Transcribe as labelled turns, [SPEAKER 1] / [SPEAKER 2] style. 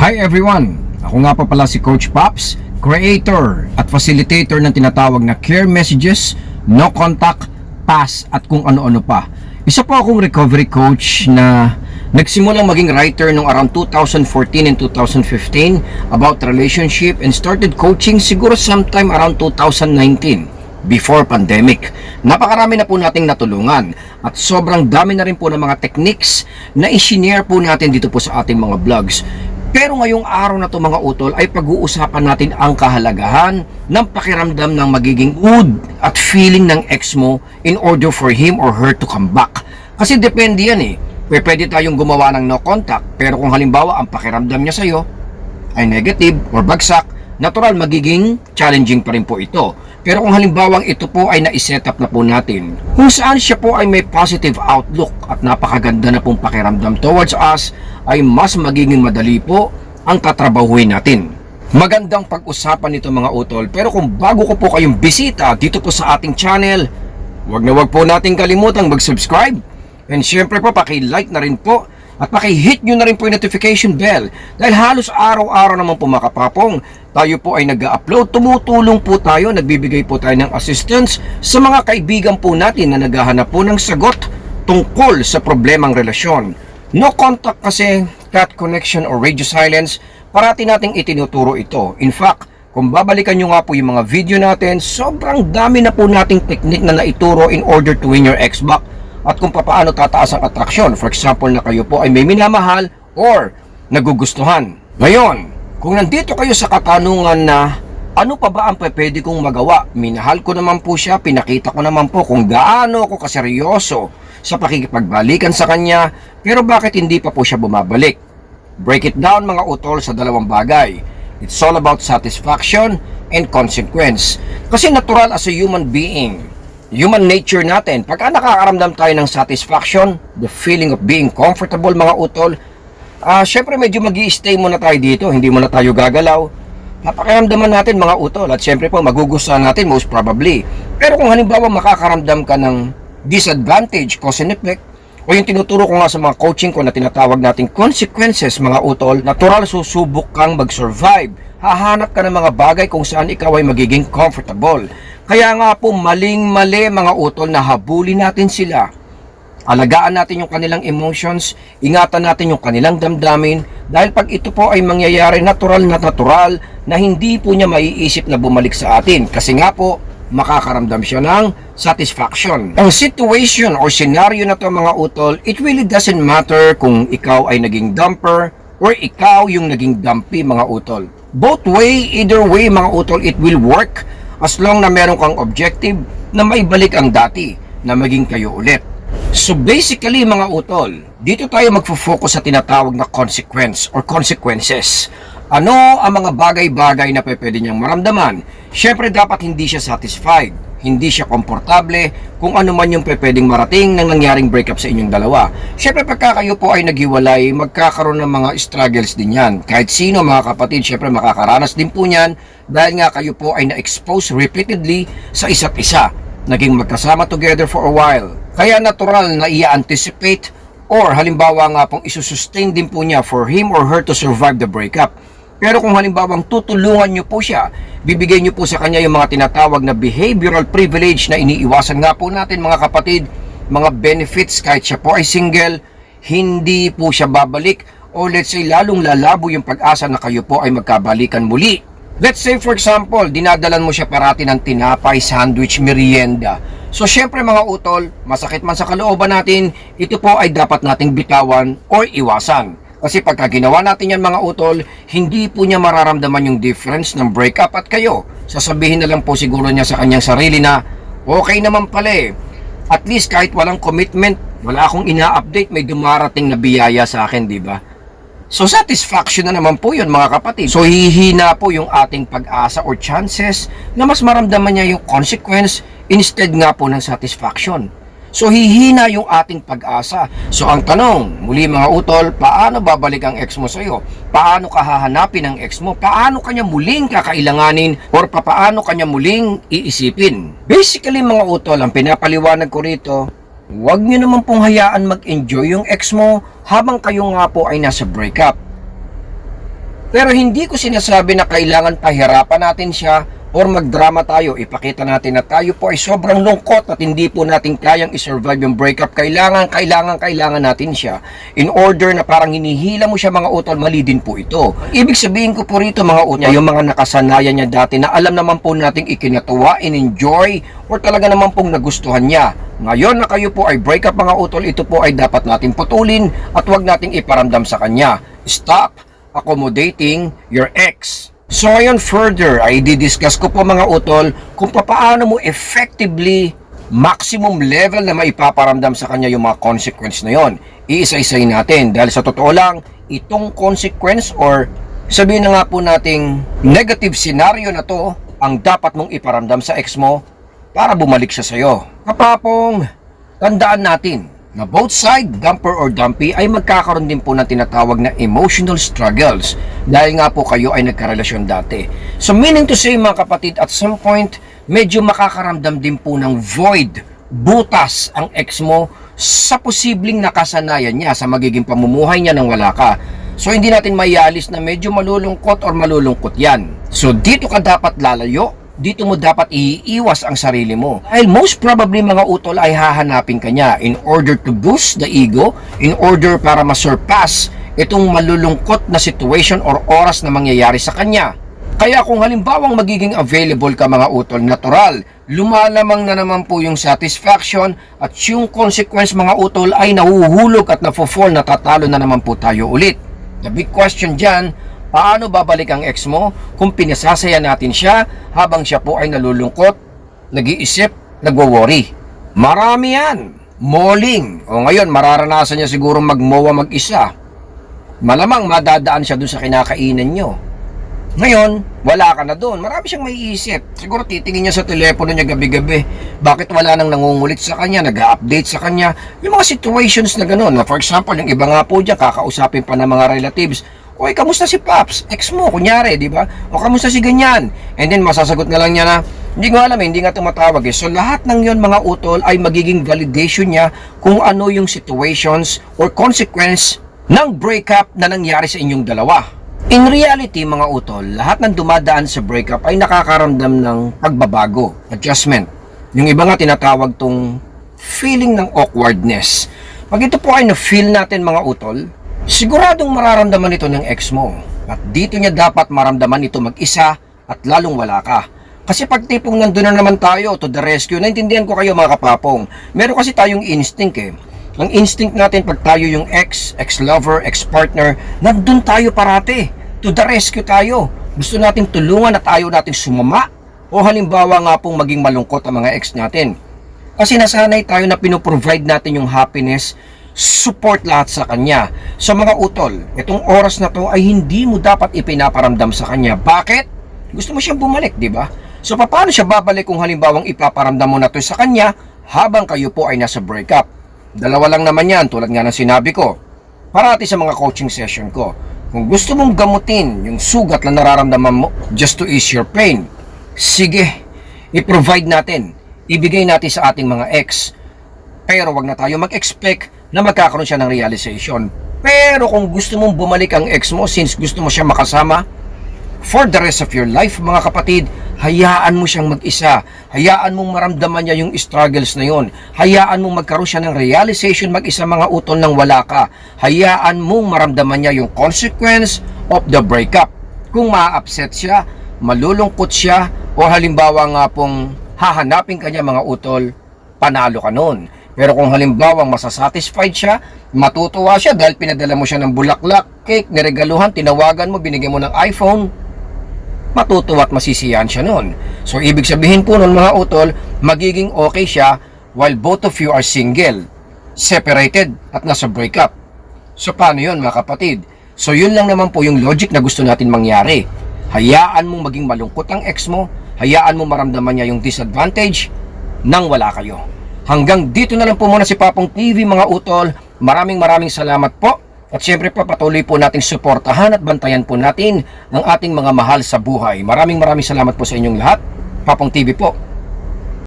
[SPEAKER 1] Hi everyone! Ako nga pa pala si Coach Pops, creator at facilitator ng tinatawag na care messages, no contact, pass at kung ano-ano pa. Isa po akong recovery coach na nagsimulang maging writer noong around 2014 and 2015 about relationship and started coaching siguro sometime around 2019 before pandemic. Napakarami na po nating natulungan at sobrang dami na rin po ng mga techniques na i-share po natin dito po sa ating mga vlogs. Pero ngayong araw na to mga utol ay pag-uusapan natin ang kahalagahan ng pakiramdam ng magiging mood at feeling ng ex mo in order for him or her to come back. Kasi depende yan eh. Pwede tayong gumawa ng no contact pero kung halimbawa ang pakiramdam niya sa'yo ay negative or bagsak, natural magiging challenging pa rin po ito. Pero kung halimbawang ito po ay na-set up na po natin, kung saan siya po ay may positive outlook at napakaganda na pong pakiramdam towards us, ay mas magiging madali po ang tatrabahuin natin. Magandang pag-usapan nito mga utol, pero kung bago ko po kayong bisita dito po sa ating channel, wag na wag po nating kalimutang mag-subscribe. And syempre po, paki-like na rin po at paki-hit nyo na rin po yung notification bell dahil halos araw-araw naman po makapapong tayo po ay nag-upload, tumutulong po tayo, nagbibigay po tayo ng assistance sa mga kaibigan po natin na naghahanap po ng sagot tungkol sa problemang relasyon. No contact kasi, cut connection or radio silence, parati nating itinuturo ito. In fact, kung babalikan nyo nga po yung mga video natin, sobrang dami na po nating technique na naituro in order to win your ex back at kung paano tataas ang atraksyon. For example, na kayo po ay may minamahal or nagugustuhan. Ngayon, kung nandito kayo sa katanungan na ano pa ba ang pwede kong magawa? Minahal ko naman po siya, pinakita ko naman po kung gaano ako kaseryoso sa pakikipagbalikan sa kanya, pero bakit hindi pa po siya bumabalik? Break it down mga utol sa dalawang bagay. It's all about satisfaction and consequence. Kasi natural as a human being, human nature natin, pagka nakakaramdam tayo ng satisfaction, the feeling of being comfortable mga utol, ah syempre medyo mag stay muna tayo dito, hindi muna tayo gagalaw. Napakiramdaman natin mga utol at syempre po magugustuhan natin most probably. Pero kung halimbawa makakaramdam ka ng disadvantage, cause and effect, o yung tinuturo ko nga sa mga coaching ko na tinatawag nating consequences mga utol, natural susubok kang mag-survive. Hahanap ka ng mga bagay kung saan ikaw ay magiging comfortable. Kaya nga po maling-mali mga utol na habulin natin sila. Alagaan natin yung kanilang emotions, ingatan natin yung kanilang damdamin dahil pag ito po ay mangyayari natural na natural na hindi po niya maiisip na bumalik sa atin kasi nga po makakaramdam siya ng satisfaction. Ang situation or scenario na to mga utol, it really doesn't matter kung ikaw ay naging dumper or ikaw yung naging dumpy mga utol. Both way, either way mga utol, it will work as long na meron kang objective na maibalik ang dati na maging kayo ulit. So basically mga utol, dito tayo magfo-focus sa tinatawag na consequence or consequences. Ano ang mga bagay-bagay na pwede niyang maramdaman? Siyempre dapat hindi siya satisfied, hindi siya komportable kung ano man yung pwedeng marating ng nangyaring breakup sa inyong dalawa. Siyempre pagka kayo po ay naghiwalay, magkakaroon ng mga struggles din yan. Kahit sino mga kapatid, siyempre makakaranas din po niyan dahil nga kayo po ay na-expose repeatedly sa isa't isa. Naging magkasama together for a while. Kaya natural na i-anticipate or halimbawa nga pong isusustain din po niya for him or her to survive the breakup. Pero kung halimbawang tutulungan niyo po siya, bibigay niyo po sa kanya yung mga tinatawag na behavioral privilege na iniiwasan nga po natin mga kapatid, mga benefits kahit siya po ay single, hindi po siya babalik o let's say lalong lalabo yung pag-asa na kayo po ay magkabalikan muli. Let's say for example, dinadalan mo siya parati ng tinapay, sandwich, merienda. So syempre mga utol, masakit man sa kalooban natin, ito po ay dapat nating bitawan or iwasan. Kasi pagka ginawa natin yan mga utol, hindi po niya mararamdaman yung difference ng breakup at kayo. Sasabihin na lang po siguro niya sa kanyang sarili na, okay naman pala eh. At least kahit walang commitment, wala akong ina-update, may dumarating na biyaya sa akin, di ba? So satisfaction na naman po yun mga kapatid. So hihina po yung ating pag-asa or chances na mas maramdaman niya yung consequence instead nga po ng satisfaction. So hihina yung ating pag-asa. So ang tanong, muli mga utol, paano babalik ang ex mo sa iyo? Paano ka hahanapin ang ex mo? Paano kanya muling kakailanganin or paano kanya muling iisipin? Basically mga utol, ang pinapaliwanag ko rito, huwag nyo naman pong hayaan mag-enjoy yung ex mo habang kayo nga po ay nasa breakup. Pero hindi ko sinasabi na kailangan pahirapan natin siya or magdrama tayo. Ipakita natin na tayo po ay sobrang lungkot at hindi po natin kayang isurvive yung breakup. Kailangan, kailangan, kailangan natin siya. In order na parang hinihila mo siya mga utol, mali din po ito. Ibig sabihin ko po rito mga utol, yung mga nakasanayan niya dati na alam naman po nating ikinatuwa, in-enjoy, or talaga naman pong nagustuhan niya. Ngayon na kayo po ay breakup mga utol, ito po ay dapat natin putulin at wag nating iparamdam sa kanya. Stop accommodating your ex. So ngayon further ay didiscuss ko po mga utol kung paano mo effectively maximum level na maipaparamdam sa kanya yung mga consequence na yon. Iisa-isay natin dahil sa totoo lang itong consequence or sabihin na nga po nating negative scenario na to ang dapat mong iparamdam sa ex mo para bumalik siya sa'yo. Kapapong, tandaan natin na both side, dumper or dumpy, ay magkakaroon din po ng tinatawag na emotional struggles dahil nga po kayo ay nagkarelasyon dati. So meaning to say mga kapatid, at some point, medyo makakaramdam din po ng void, butas ang ex mo sa posibleng nakasanayan niya sa magiging pamumuhay niya nang wala ka. So hindi natin mayalis na medyo malulungkot or malulungkot yan. So dito ka dapat lalayo dito mo dapat iiwas ang sarili mo. Dahil most probably mga utol ay hahanapin ka niya in order to boost the ego, in order para masurpass itong malulungkot na situation or oras na mangyayari sa kanya. Kaya kung halimbawang magiging available ka mga utol, natural, lumalamang na naman po yung satisfaction at yung consequence mga utol ay nahuhulog at nafo-fall, natatalo na naman po tayo ulit. The big question dyan, Paano babalik ang ex mo kung pinasasaya natin siya habang siya po ay nalulungkot, nag-iisip, nagwo-worry? Marami yan. Moling. O ngayon, mararanasan niya siguro magmowa mag-isa. Malamang madadaan siya dun sa kinakainan nyo. Ngayon, wala ka na doon. Marami siyang maiisip. Siguro titingin niya sa telepono niya gabi-gabi. Bakit wala nang nangungulit sa kanya, nag-update sa kanya. Yung mga situations na gano'n. For example, yung iba nga po dyan, kakausapin pa ng mga relatives. Oy, kamusta si Paps? Ex mo, kunyari, di ba? O kamusta si ganyan? And then masasagot na lang niya na, hindi ko alam eh, hindi nga tumatawag eh. So lahat ng yon mga utol ay magiging validation niya kung ano yung situations or consequence ng breakup na nangyari sa inyong dalawa. In reality, mga utol, lahat ng dumadaan sa breakup ay nakakaramdam ng pagbabago, adjustment. Yung iba nga tinatawag tong feeling ng awkwardness. Pag ito po ay na-feel natin mga utol, Siguradong mararamdaman ito ng ex mo. At dito niya dapat maramdaman ito mag-isa at lalong wala ka. Kasi pag tipong nandun na naman tayo to the rescue, naintindihan ko kayo mga kapapong. Meron kasi tayong instinct eh. Ang instinct natin pag tayo yung ex, ex-lover, ex-partner, nandun tayo parate. To the rescue tayo. Gusto nating tulungan at ayaw nating sumama. O halimbawa nga pong maging malungkot ang mga ex natin. Kasi nasanay tayo na pinoprovide natin yung happiness support lahat sa kanya. Sa mga utol, itong oras na to ay hindi mo dapat ipinaparamdam sa kanya. Bakit? Gusto mo siyang bumalik, di ba? So paano siya babalik kung halimbawang ipaparamdam mo na to sa kanya habang kayo po ay nasa breakup? Dalawa lang naman yan tulad nga ng sinabi ko. Parati sa mga coaching session ko. Kung gusto mong gamutin yung sugat na nararamdaman mo just to ease your pain, sige, i-provide natin. Ibigay natin sa ating mga ex. Pero wag na tayo mag-expect na magkakaroon siya ng realization. Pero kung gusto mong bumalik ang ex mo since gusto mo siya makasama for the rest of your life mga kapatid, hayaan mo siyang mag-isa. Hayaan mong maramdaman niya yung struggles na yon. Hayaan mong magkaroon siya ng realization mag-isa mga utol nang wala ka. Hayaan mong maramdaman niya yung consequence of the breakup. Kung ma-upset siya, malulungkot siya, o halimbawa nga pong hahanapin kanya mga utol, panalo ka nun. Pero kung halimbawa masasatisfied siya, matutuwa siya dahil pinadala mo siya ng bulaklak, cake, niregaluhan, tinawagan mo, binigyan mo ng iPhone, matutuwa at masisiyahan siya nun. So ibig sabihin po nun mga utol, magiging okay siya while both of you are single, separated at nasa breakup. So paano yun mga kapatid? So yun lang naman po yung logic na gusto natin mangyari. Hayaan mong maging malungkot ang ex mo, hayaan mo maramdaman niya yung disadvantage nang wala kayo. Hanggang dito na lang po muna si Papong TV mga utol. Maraming maraming salamat po. At syempre po patuloy po nating suportahan at bantayan po natin ang ating mga mahal sa buhay. Maraming maraming salamat po sa inyong lahat. Papong TV po.